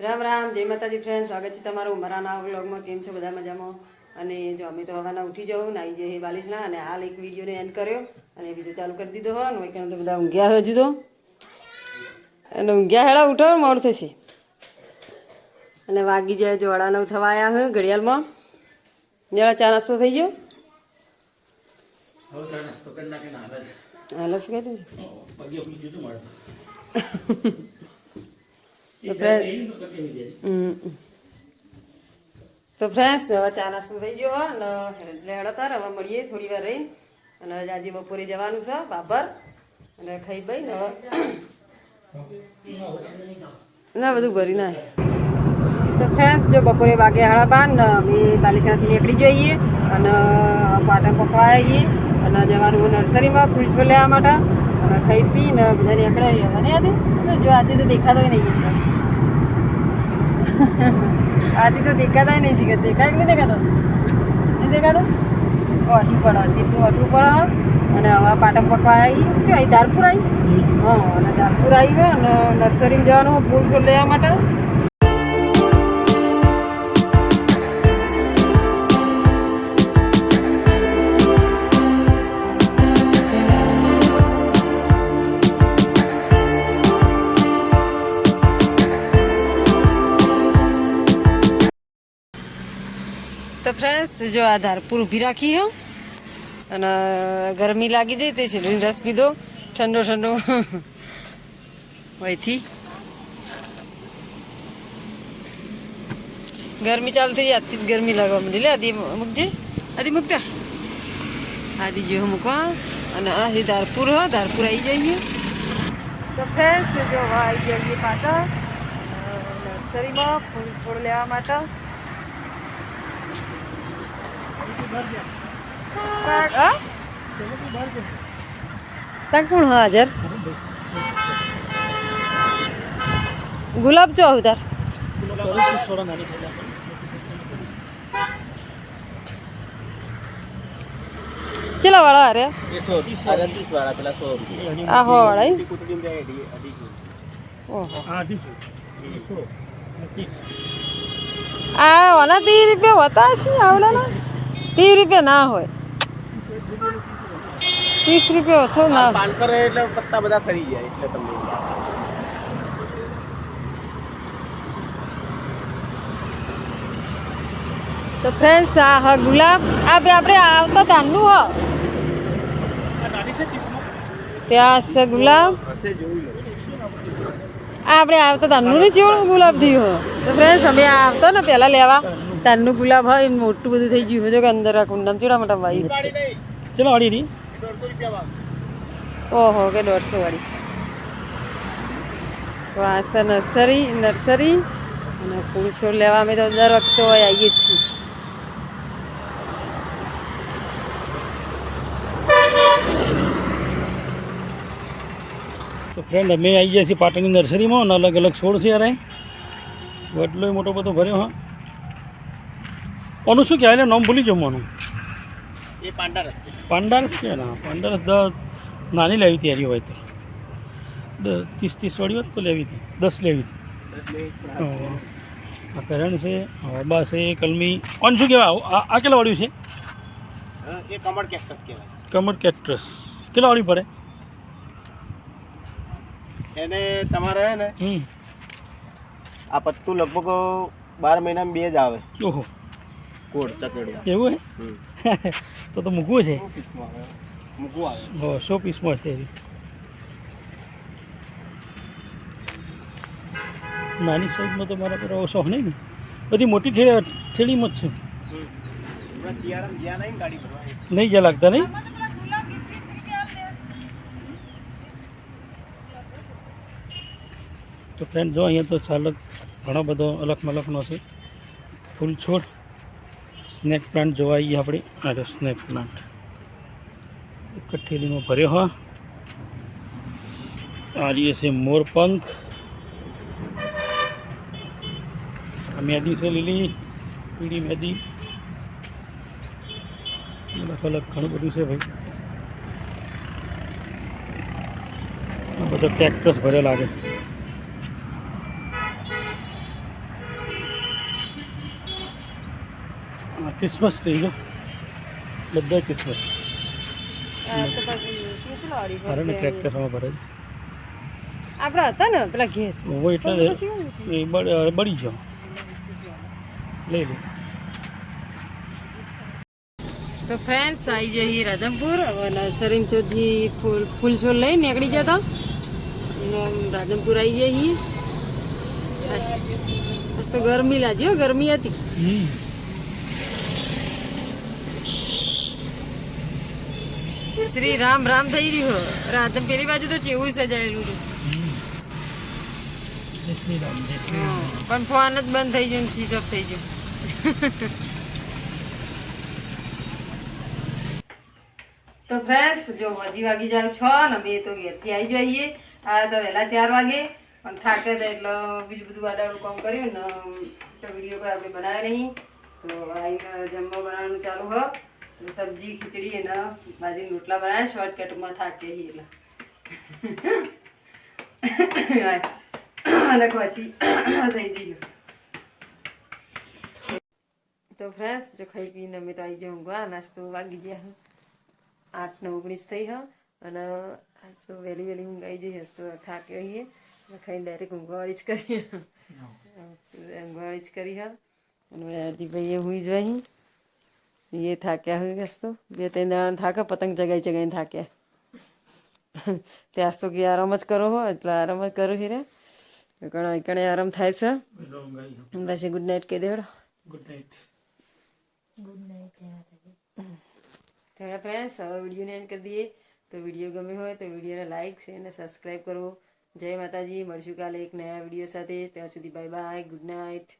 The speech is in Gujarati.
રામ રામ જય માતાજી ફ્રેન્ડ સ્વાગત છે તમારું મારા નવા વ્લોગમાં કેમ છો? બધા મજામાં? અને જો અમે તો હવાના ઉઠી જવું નાઈ જઈએ બાલિશના. અને હાલ એક વિડીયોને એન્ડ કર્યો. અને બીજો ચાલુ કરી દીધો હોય ને તો બધા ઊંઘ્યા હજુ તો. અને ઊંઘ્યા હેડા ઉઠો મોડ થશે. અને વાગી જાય જો અડા નવ થવા આવ્યા હોય ઘડિયાળમાં. જરા ચા નાસ્તો થઈ ગયો? કરી. હાલસ દેજો દીધું? તો. ફ્રેન્ડ્સ હવે ચા નાસ્તો થઈ ગયો અને હેડો હવે મળીએ થોડી વાર રહી અને આજે બપોરે જવાનું છે બાબર. અને ખાઈ ભાઈ ને ના બધું ભરી ના તો ફ્રેન્ડ્સ જો બપોરે વાગે હાડા બાર ને અમે બાલિશાથી નીકળી જઈએ. અને પાટણ પકવા આવીએ અને જવાનું નર્સરીમાં ફૂલ છોડ લેવા માટે. અને ખાઈ પી ને બધા નીકળે મને યાદ જો આથી તો દેખાતો નહીં આથી તો દેખાતા નહીં છે દેખાય કે નહીં દેખાતો? નહીં દેખાતો? અટલું પડે એટલું અટલું પડે અને હવે પાટણ પકવા આવી. જો અહીં ધારપુર આવી? હા અને ધારપુર આવી અને નર્સરીમાં જવાનું ફૂલ છોડ લેવા માટે. તો ફ્રેન્ડ્સ જો આ પૂરું ભી રાખી હો. અને ગરમી લાગી જાય તે શેરડીનો રસ પીધો. ઠંડો ઠંડો. વહીથી ગરમી ચાલુ થઈ જાય જ ગરમી લાગવા માંડી. લે, આદિ મૂકજે આદિ મૂકતા આદિ જો મૂકવા અને આ છે ધારપુર, હો. ધારપુર આવી જઈએ તો ફ્રેન્ડ્સ જો આવી જઈએ પાછા. નર્સરીમાં ફૂલ છોડ લેવા માટે. તક કોણ હાજર? ગુલાબ ચો ઉતાર કેટલા વાળા અરે ત્રીસ વાળા. આ ઓના ત્રીસ રૂપિયા હોતા હશે આવડાના? ત્રીસ રૂપિયા ના હોય. ત્રીસ રૂપિયા ઓછો ના. પાન કરે એટલે પત્તા બધા ખરી જાય એટલે તમને તો ફ્રેન્ડ્સ આ હા ગુલાબ આ બે આપણે આવતા તાનનું હ. ત્યાં છે ગુલાબ. આ આપણે આવતા તાનનું ને જેવડું ગુલાબ થયું હો. તો ફ્રેન્ડ્સ અમે આવતા ને પહેલાં લેવા. તાનનું ગુલાબ હોય મોટું બધું થઈ ગયું. જો કે અંદર આ કુંડામાં ચેડા મોટા વાઈ ચલો વાળી ની ઓહો કે દોઢસો વાળી. તો આ છે નર્સરી નર્સરી અને ફૂલ લેવા અમે તો દર વખતે હોય આવીએ જ છીએ. તો ફ્રેન્ડ અમે આવી ગયા છીએ પાટણની નર્સરીમાં અને અલગ અલગ છોડ છે યાર વડલો મોટો બધો ભર્યો હા. આનું શું કહેવાય? નામ ભૂલી જમવાનું એ પાંડારસ પાંડારસ છે ને? પાંડારસ દસ નાની લેવી હતી હારી હોય તો. ત્રીસ ત્રીસ વાળી હોત તો લેવી હતી. દસ લેવી હતી. આ કરણ છે હવા છે કલમી. કોણ શું કહેવાય? આ કેટલા વાળ્યું છે? એ કમળ કેક્ટસ કહેવાય. કમળ કેક્ટ્રસ કેટલા વાળી પડે? એને તમારે હે ને આ પત્તું લગભગ બાર મહિનામાં બે જ આવે. ઓહો. કોડ ચકડ્યા એવું હે? તો તો મૂકવું છે? મૂકવું આવે. હો સો પીસમાં મળશે નાની સાઈઝમાં તો મારા પર શોખ નહીં ને. બધી મોટી થેલીમાં જ છે. નહીં ગાડી નહીં જ્યાં લાગતા નહીં? તો ફ્રેન્ડ જો અહીંયા તો ચાલક ઘણો બધો અલગ મલકનો છે. ફૂલ છોડ. સ્નેક પ્લાન્ટ જોવા આવીએ આપણે. આ સ્નેક પ્લાન્ટ. કઠેલીમાં ભર્યો હા. આ રહીએ છે મોરપંખ. આ મેદી છે લીલી, પીળી મેદી. અલગ અલગ ઘણું બધું છે ભાઈ. આ બધા ટ્રેક્ટર્સ ભરેલા લાગે ક્રિસમસ ટ્રી જો. બધા ક્રિસમસ અરે ને ભરે આપણા હતા ને પેલા ઘેર. એટલે. એ બળી જાઓ લઈ લે. તો ફ્રેન્ડ્સ આવી જઈએ રાધનપુર નર્સરી તોથી ફૂલ ફૂલ છોડ લઈને નીકળી જતા. અને રાધનપુર આવી જઈએ તો ગરમી લાગ્યો હો ગરમી હતી. શ્રી રામ રામ થઈ રહ્યું. રાત પેલી બાજુ તો ચેવું સજાયેલું હતું. પણ ફોન જ બંધ થઈ ગયો સ્વિચ ઓફ થઈ ગયો. તો ફ્રેન્ડ્સ જો હજી વાગી જાય છ ને અમે તો ઘેરથી આવી જઈએ. આ તો વહેલા ચાર વાગે. પણ થાકે તો એટલે બીજું બધું આડાડું કામ કર્યું ને તો વીડિયો કોઈ આપણે બનાવ્યો નહીં. તો આવીને જમવા બનાવવાનું ચાલુ હ. તો સબ્જી ખીચડી અને બાજરી રોટલા બનાવ્યા શોર્ટકટમાં થાકે હી એટલે. અને પછી થઈ ગયું. તો ફ્રેન્ડ્સ જો ખાઈ પીને અમે તો આવી જાઉં ઊંઘવા નાસ્તો વાગી ગયા આઠ ને ઓગણીસ થઈ હ. અને તો વહેલી વહેલી ઊંઘ આવી જઈશ તો થાક્યો છીએ ખાઈને ડાયરેક્ટ ઊંઘવાળી જ કરી ઊંઘવાળી જ કરી હ. અને આદિભાઈ હું. જોઈ એ થાક્યા હોય હસતો બે ત્રણ દાડા થાકે પતંગ જગાઈ ચગાઈને થાક્યા ત્યાં તો કે આરામ જ કરો હો એટલે આરામ જ કરો હીરે ઘણા કણે આરામ થાય છે પછી ગુડ નાઇટ કહી દેવડો ગુડ નાઇટ તમારા ફ્રેન્ડ્સ હવે વિડીયોને એન્ડ કરી દઈએ તો વીડિયો ગમે હોય તો વિડીયોને લાઇક છે અને સબસ્ક્રાઈબ કરો જય માતાજી મળશું કાલે એક નયા વીડિયો સાથે ત્યાં સુધી બાય બાય ગુડ નાઇટ